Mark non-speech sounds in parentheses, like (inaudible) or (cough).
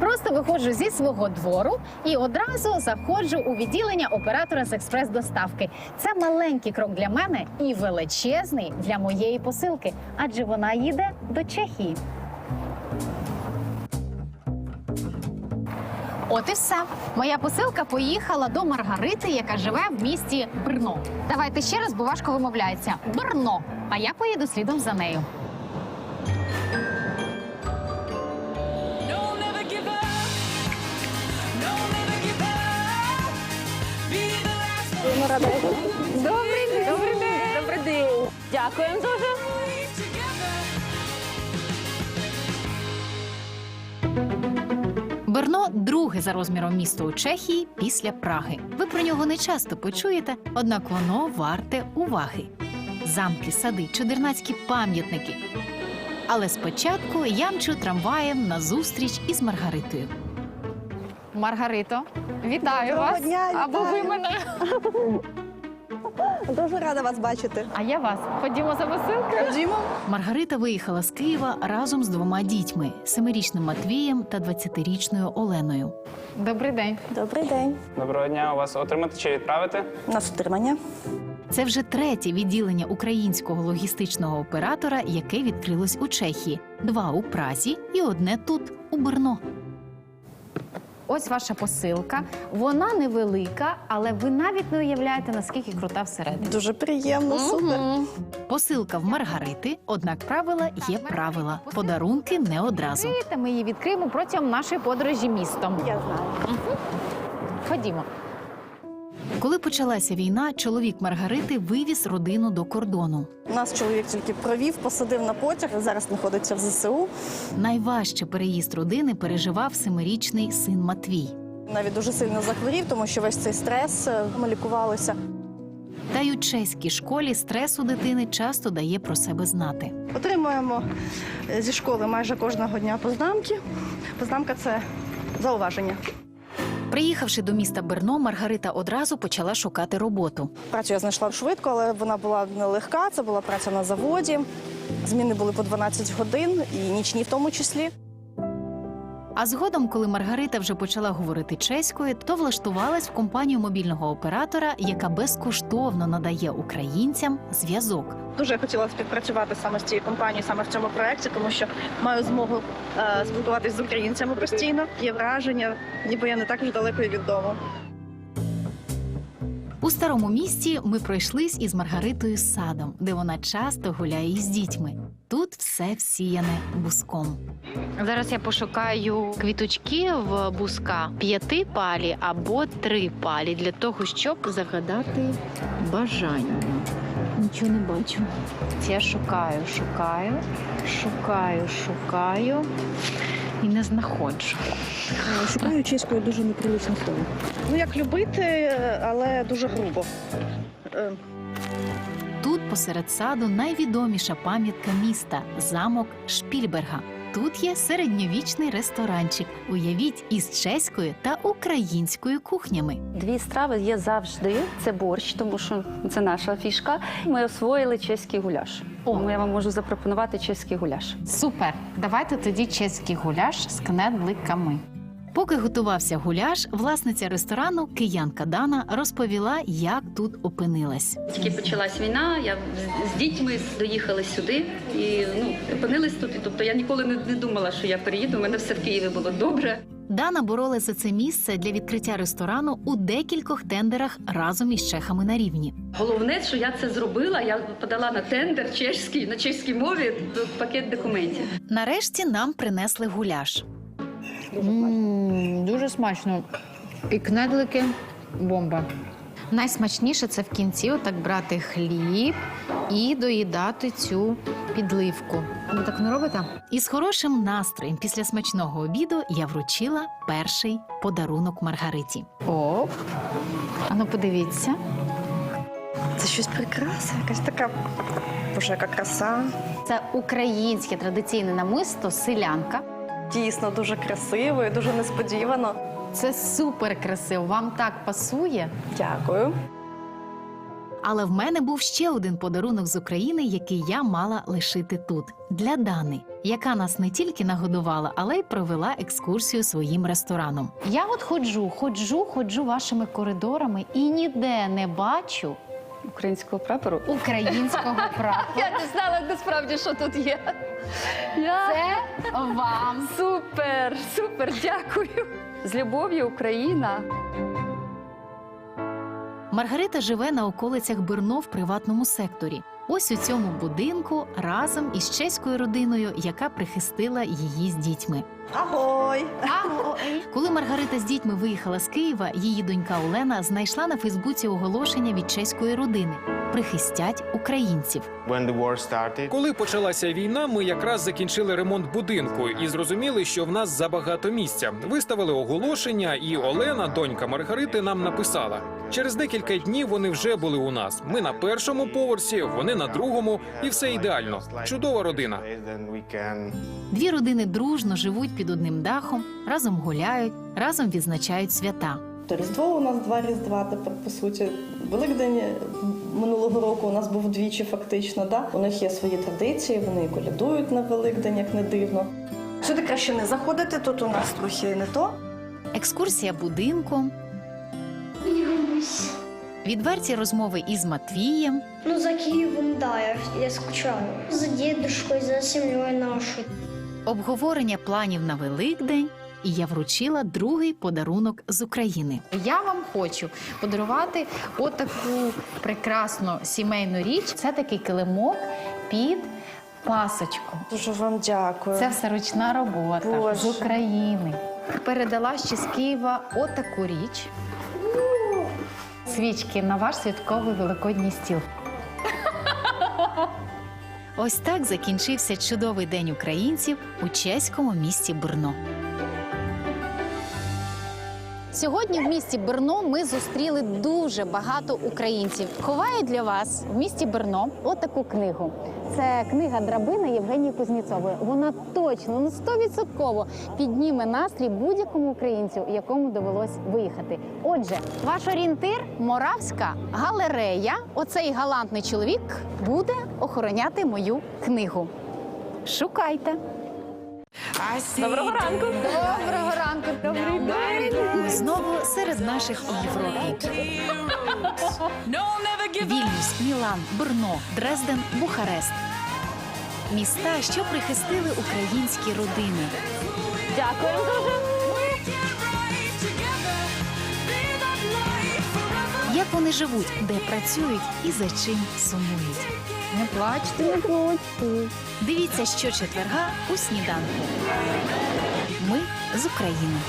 Просто виходжу зі свого двору і одразу заходжу у відділення оператора з експрес-доставки. Це маленький крок для мене і величезний для моєї посилки, адже вона їде до Чехії. От і все. Моя посилка поїхала до Маргарити, яка живе в місті Брно. Давайте ще раз, бо важко вимовляється. Брно. А я поїду слідом за нею. Добрий день. Добрий день. Добрий день. Дякуємо дуже. Берно друге за розміром місто у Чехії після Праги. Ви про нього не часто почуєте, однак воно варте уваги. Замки, сади, чудернацькі пам'ятники. Але спочатку я мчу трамваєм на зустріч із Маргаритою. Маргарито, вітаю Доброго вас. дня, Або ви мене. Дуже рада вас бачити. А я вас. Ходімо за посилкою. Ходімо. Маргарита виїхала з Києва разом з двома дітьми: семирічним Матвієм та 20-річною Оленою. Добрий день. Добрий день. Доброго дня, у вас отримати чи відправити? На утримання. Це вже третє відділення українського логістичного оператора, яке відкрилось у Чехії: два у Празі і одне тут, у Брно. Ось ваша посилка. Вона невелика, але ви навіть не уявляєте, наскільки крута всередині. Дуже приємно, супер. Посилка в Маргарити, однак правила є правила. Подарунки не одразу. Ми її відкриємо протягом нашої подорожі містом. Я знаю. Ходімо. Коли почалася війна, чоловік Маргарити вивіз родину до кордону. Нас чоловік тільки провів, посадив на потяг. Зараз знаходиться в ЗСУ. Найважче переїзд родини переживав семирічний син Матвій. Навіть дуже сильно захворів, тому що весь цей стрес е, ми лікувалися. Та й у чеській школі стрес у дитини часто дає про себе знати. Отримуємо е, зі школи майже кожного дня познамки. Познамка це зауваження. Приїхавши до міста Берно, Маргарита одразу почала шукати роботу. Працю я знайшла швидко, але вона була нелегка. Це була праця на заводі. Зміни були по 12 годин і нічні в тому числі. А згодом, коли Маргарита вже почала говорити чеською, то влаштувалась в компанію мобільного оператора, яка безкоштовно надає українцям зв'язок. Дуже хотіла співпрацювати саме з цією компанією, саме в цьому проєкті, тому що маю змогу е, спілкуватися з українцями постійно. Є враження, ніби я не так вже далеко і від дому. У старому місті ми пройшлись із Маргаритою садом, де вона часто гуляє із дітьми. Тут все всіяне буском. Зараз я пошукаю квіточки в буска п'яти палі або три палі для того, щоб загадати бажання. Нічого не бачу. Я шукаю, шукаю, шукаю, шукаю і не знаходжу. Шукаю чеською дуже неприличне слово. Ну як любити, е, але дуже грубо. Посеред саду найвідоміша пам'ятка міста замок Шпільберга. Тут є середньовічний ресторанчик. Уявіть із чеською та українською кухнями. Дві страви є завжди. Це борщ, тому що це наша фішка. Ми освоїли чеський гуляш. Тому я вам можу запропонувати чеський гуляш. Супер! Давайте тоді чеський гуляш з кнедликами. Поки готувався гуляш, власниця ресторану киянка Дана розповіла, як тут опинилась. Тільки почалась війна. Я з- дітьми доїхали сюди і ну опинились тут. І, тобто я ніколи не, не думала, що я переїду. У мене все в Києві було добре. Дана боролась за це місце для відкриття ресторану у декількох тендерах разом із чехами на рівні. Головне, що я це зробила. Я подала на тендер чеський на чеській мові пакет документів. Нарешті нам принесли гуляш. Дуже смачно. І кнедлики бомба. Найсмачніше це в кінці отак брати хліб і доїдати цю підливку. Ви так не робите? І з хорошим настроєм після смачного обіду я вручила перший подарунок Маргариті. Оп. Ану, ну, подивіться. Це щось прекрасне, якась така боже, яка краса. Це українське традиційне намисто селянка. Дійсно дуже красиво і дуже несподівано. Це супер красиво. Вам так пасує. Дякую. Але в мене був ще один подарунок з України, який я мала лишити тут для Дани, яка нас не тільки нагодувала, але й провела екскурсію своїм рестораном. Я от ходжу, ходжу, ходжу вашими коридорами і ніде не бачу Українського прапору. українського (laughs) прапора. Я не знала насправді, що тут є. Я... Це вам. Супер, супер, дякую. З любов'ю, Україна. Маргарита живе на околицях Берно в приватному секторі. Ось у цьому будинку разом із чеською родиною, яка прихистила її з дітьми. Агой! Коли Маргарита з дітьми виїхала з Києва, її донька Олена знайшла на Фейсбуці оголошення від чеської родини прихистять українців. Коли почалася війна, ми якраз закінчили ремонт будинку і зрозуміли, що в нас забагато місця. Виставили оголошення, і Олена, донька Маргарити, нам написала. Через декілька днів вони вже були у нас. Ми на першому поверсі, вони на другому, і все ідеально. Чудова родина. Дві родини дружно живуть під одним дахом, разом гуляють, разом відзначають свята. То Різдво у нас два Різдва тепер, по суті. Великдень минулого року у нас був двічі фактично. Да? У них є свої традиції, вони колядують на Великдень, як не дивно. Сюди краще не заходити, тут у нас трохи не то. Екскурсія будинком, відверті розмови із Матвієм, Ну, за Киевом, да, я, я скучаю. За дедушкой, за семьей нашей. обговорення планів на Великдень, і я вручила другий подарунок з України. Я вам хочу подарувати отаку прекрасну сімейну річ. Це такий килимок під пасочку. Дуже вам дякую. Це все ручна робота Боже. з України. Передала ще з Києва отаку річ. Свічки на ваш святковий великодній стіл. Ось так закінчився чудовий день українців у чеському місті Брно. Сьогодні в місті Берно ми зустріли дуже багато українців. Ховаю для вас в місті Берно отаку книгу. Це книга драбина Євгенії Кузнєцової. Вона точно ну стовідсотково підніме настрій будь-якому українцю, якому довелось виїхати. Отже, ваш орієнтир Моравська галерея. Оцей галантний чоловік буде охороняти мою книгу. Шукайте. Доброго ранку. Доброго ранку, добрий день. Ми знову серед наших у Європі. Вільнюс, Мілан, Брно, Дрезден, Бухарест. Міста, що прихистили українські родини. Дякую дуже. Як вони живуть, де працюють і за чим сумують. Не плачте, не плачте. Дивіться щочетверга у сніданку. Ми з України.